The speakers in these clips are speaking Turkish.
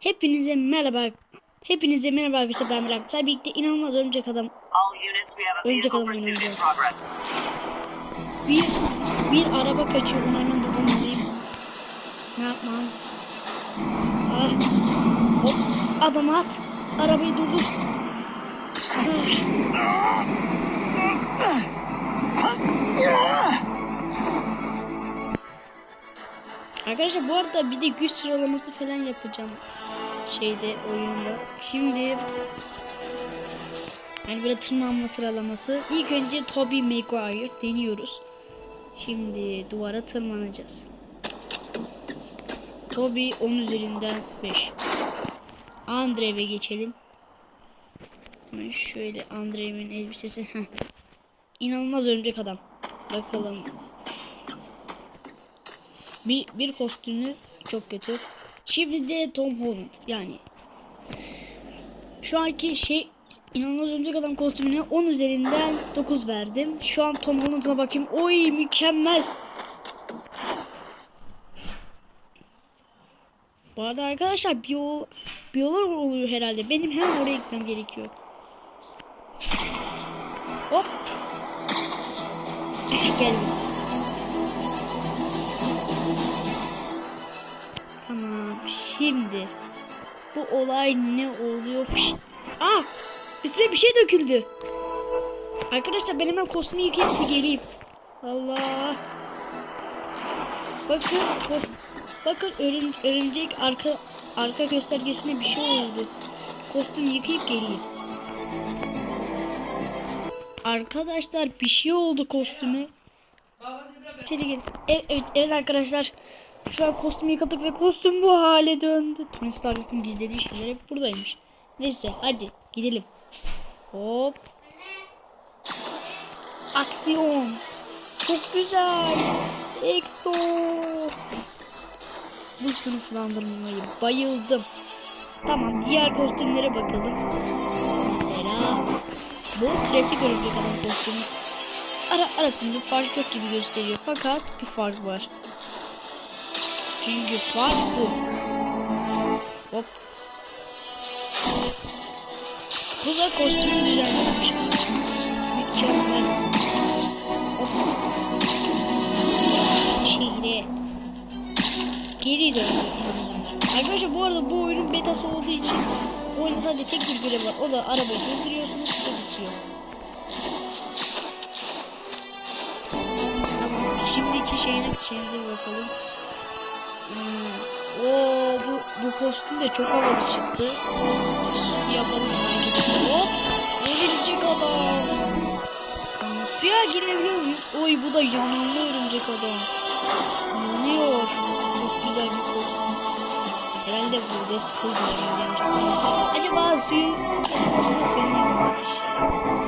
Hepinize merhaba. Hepinize merhaba arkadaşlar ben Burak. Güzel birlikte inanılmaz örümcek adam. Örümcek adam oynayacağız. Bir bir araba kaçıyor. Bunu hemen durdurmalıyım. Ne yapmam? Ah. Hop. Adamı at. Arabayı durdur. Arkadaşlar bu arada bir de güç sıralaması falan yapacağım. Şeyde oyunda. Şimdi yani böyle tırmanma sıralaması. İlk önce Toby Maguire deniyoruz. Şimdi duvara tırmanacağız. Toby 10 üzerinden 5. Andrev'e geçelim. Şöyle Andrev'in elbisesi. Heh. İnanılmaz örümcek adam. Bakalım. Bir, bir kostümü çok kötü. Şimdi de Tom Holland yani. Şu anki şey inanılmaz örümcek adam kostümüne 10 üzerinden 9 verdim. Şu an Tom Holland'a bakayım. Oy mükemmel. Bu arada arkadaşlar bir yollar oluyor herhalde. Benim hemen oraya gitmem gerekiyor. Hop. Geldim. Tamam. Şimdi bu olay ne oluyor? Fış. Aa! Üstüme bir şey döküldü. Arkadaşlar ben hemen kostümü yıkayıp bir geleyim. Allah. Bakın kos Bakın örüm örümcek arka arka göstergesine bir şey oldu. Kostüm yıkayıp geleyim. Arkadaşlar bir şey oldu kostüme. İçeri gelin. Evet, evet arkadaşlar. Şu an kostümü yıkadık ve kostüm bu hale döndü. Tony Stark'ın gizlediği şeyler hep buradaymış. Neyse hadi gidelim. Hop. Aksiyon. Çok güzel. Exo. Bu sınıflandırmayı bayıldım. Tamam diğer kostümlere bakalım. Mesela bu klasik örümcek adam kostümü. Ara arasında fark yok gibi gösteriyor fakat bir fark var. Çünkü fark bu. Hop. Bu da kostümün düzenlenmiş. Mükemmel. Hop. Şehre geri döndü inanılmaz. Arkadaşlar bu arada bu oyunun betası olduğu için oyunda sadece tek bir görev var. O da arabayı durduruyorsunuz ve bitiyor. Tamam. Şimdiki şeyine şeyimize bakalım. Hmm. Oo, bu, bu kostüm de çok havalı çıktı. Bir yapalım gidip. Hop! Örümcek adam. Hmm, Suya girebiliyor muyuz? Oy bu da yanında örümcek adam. Yanıyor. Çok güzel bir kostüm. Herhalde bu da sıfır bir Acaba suyu acaba suyu?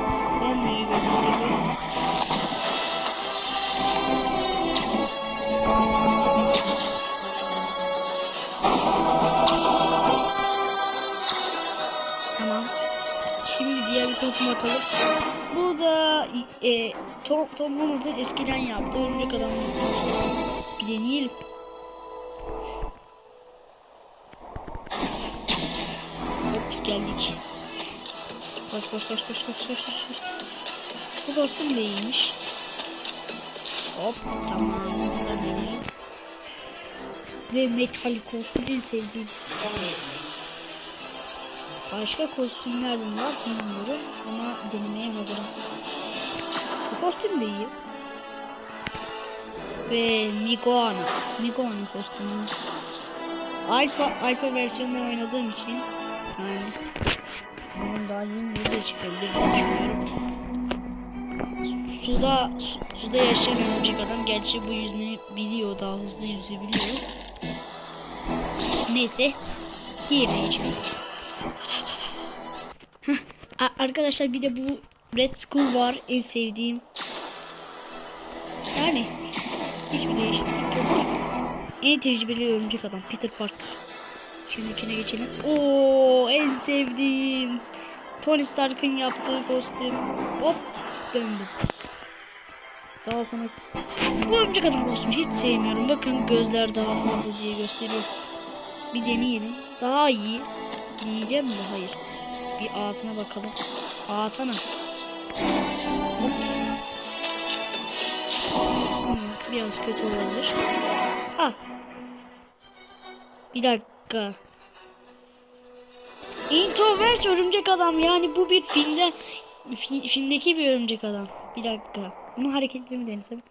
Kostüm bakalım. Bu da e, Tom, Tom Holland'ın eskiden yaptığı örümcek adamın kostümü. Bir deneyelim. Hop geldik. Koş koş koş koş koş koş koş. Bu kostüm de iyiymiş. Hop tamam. Da. Ve metal kostüm en sevdiğim. Başka kostümler de var bilmiyorum ama denemeye hazırım. Bu kostüm de iyi. Ve Miguana. Miguana kostümü. Alfa, alfa versiyonunu oynadığım için yani bunun daha yeni yüzde çıkabilir diye düşünüyorum. Suda, su, suda yaşayan örümcek adam gerçi bu yüzünü biliyor daha hızlı yüzebiliyor. Neyse diğerine geçelim. Arkadaşlar bir de bu Red Skull var en sevdiğim. Yani hiçbir değişiklik yok. En tecrübeli örümcek adam Peter Parker. Şimdikine geçelim. Oo en sevdiğim. Tony Stark'ın yaptığı kostüm. Hop döndüm. Daha sonra bu örümcek adam kostümü hiç sevmiyorum. Bakın gözler daha fazla diye gösteriyor. Bir deneyelim. Daha iyi. Diyeceğim de hayır. Bir ağzına bakalım. Ağzına. Hmm, biraz kötü olabilir. Ah. Bir dakika. Introverse örümcek adam yani bu bir filmde fi- filmdeki bir örümcek adam. Bir dakika. Bunun hareketlerini denesem.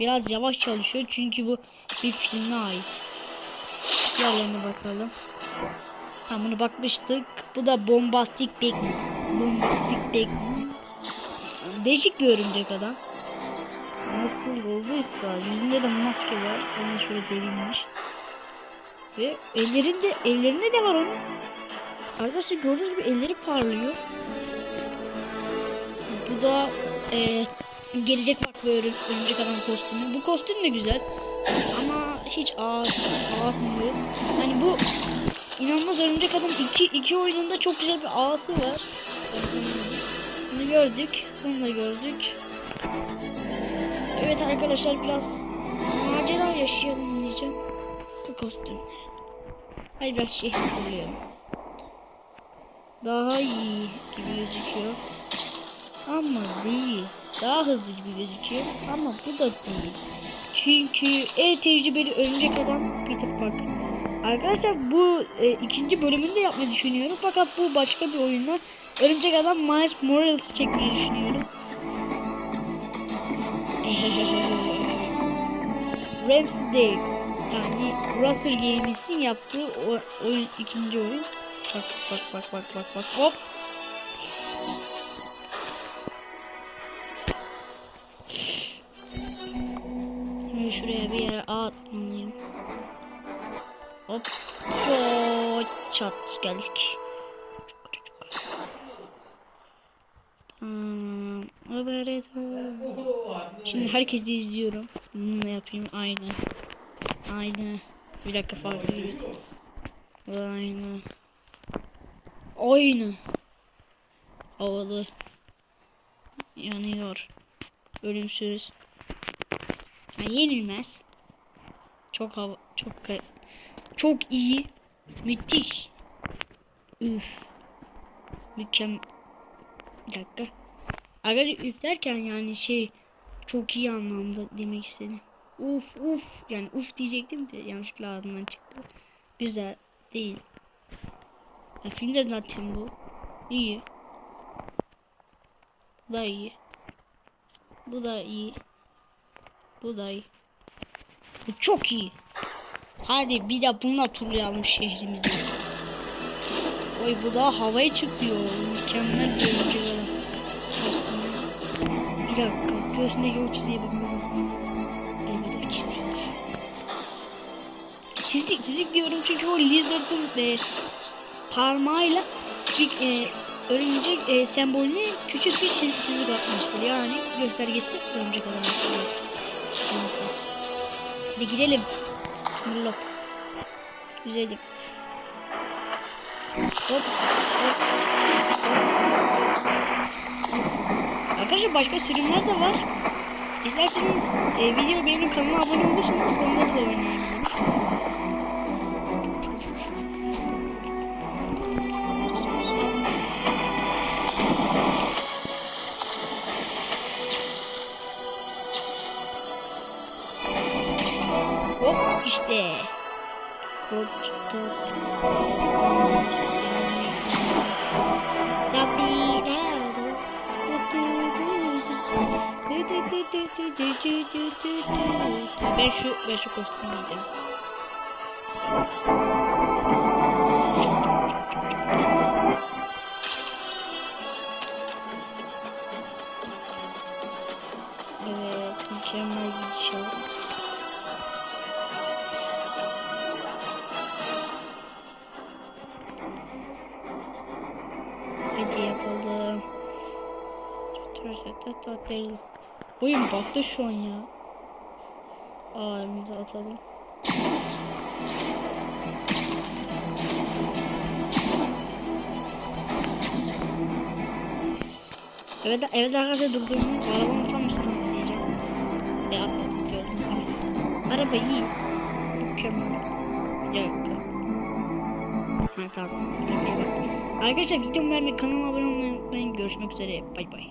Biraz yavaş çalışıyor çünkü bu bir filme ait. Diğerlerine bakalım. Ha bunu bakmıştık. Bu da Bombastic Beckman. Bombastic Beckman. Değişik bir örümcek adam. Nasıl olduysa yüzünde de maske var ama şöyle delinmiş. Ve ellerinde ellerinde de var onun. Arkadaşlar gördüğünüz gibi elleri parlıyor. Bu da eee, gelecek farklı örüm, örümcek adam kostümü. Bu kostüm de güzel. Hiç ağır, ağlatmıyor. Hani bu inanılmaz örümcek adam iki, iki oyununda çok güzel bir ağası var. Bunu gördük. Bunu da gördük. Evet arkadaşlar biraz macera yaşayalım diyeceğim. Bu kostüm. Hayır biraz şehri turlayalım. Daha iyi gibi gözüküyor. Ama değil. Daha hızlı gibi gözüküyor. Ama bu da değil. Çünkü en tecrübeli örümcek adam Peter Parker. Arkadaşlar bu e, ikinci bölümünü de yapmayı düşünüyorum. Fakat bu başka bir oyunda örümcek adam Miles Morales'ı çekmeyi düşünüyorum. Ramsdale yani Russell Games'in yaptığı o, oyun ikinci oyun. Bak bak bak bak bak bak hop. Şuraya bir yere atmalıyım. Hop. Şu çat geldik. Evet. Şimdi herkesi izliyorum. Bunu yapayım aynı. Aynı. Bir dakika farklı bir. Aynı. Aynı. Havalı. Yanıyor. Ölümsüz. Yani yenilmez. Çok hava çok çok iyi. Müthiş. Üf. Mükemmel. Bir dakika. Arkadaşlar üf derken yani şey çok iyi anlamda demek istedim. Uf uf yani uf diyecektim de yanlışlıkla ağzımdan çıktı. Güzel değil. Ya filmde zaten bu. İyi. Bu da iyi. Bu da iyi. Bu da iyi. Bu çok iyi. Hadi bir de bununla turlayalım şehrimizde. Oy bu da havaya çıkıyor. Mükemmel bir. Kostümü. Bir dakika. Göğsündeki o çiziye bakmalıyım. Evet o çizik. Çizik çizik diyorum çünkü o lizard'ın e, parmağıyla bir e, örümcek e, sembolüne küçük bir çizik, çizik atmıştır. Yani göstergesi örümcek adam. Olmasın. Hadi girelim. Bismillah. Güzelim. Hop. Hop. Arkadaşlar başka sürümler de var. İsterseniz e, video benim kanalıma abone olursanız onları da oynayabilirim. İşte. Sabirado. Ben şu ben şu kostümü giyeceğim. Oyun baktı şu an ya. Aa elimize atalım. Evet, evet arkadaşlar durduğum arabanın tam üstüne atlayacağım. Ve atladık gördüğünüz gibi. Araba iyi. Mükemmel. Yok. Ha tamam. Arkadaşlar videomu beğenmeyi, kanalıma abone olmayı unutmayın. Görüşmek üzere. Bay bay.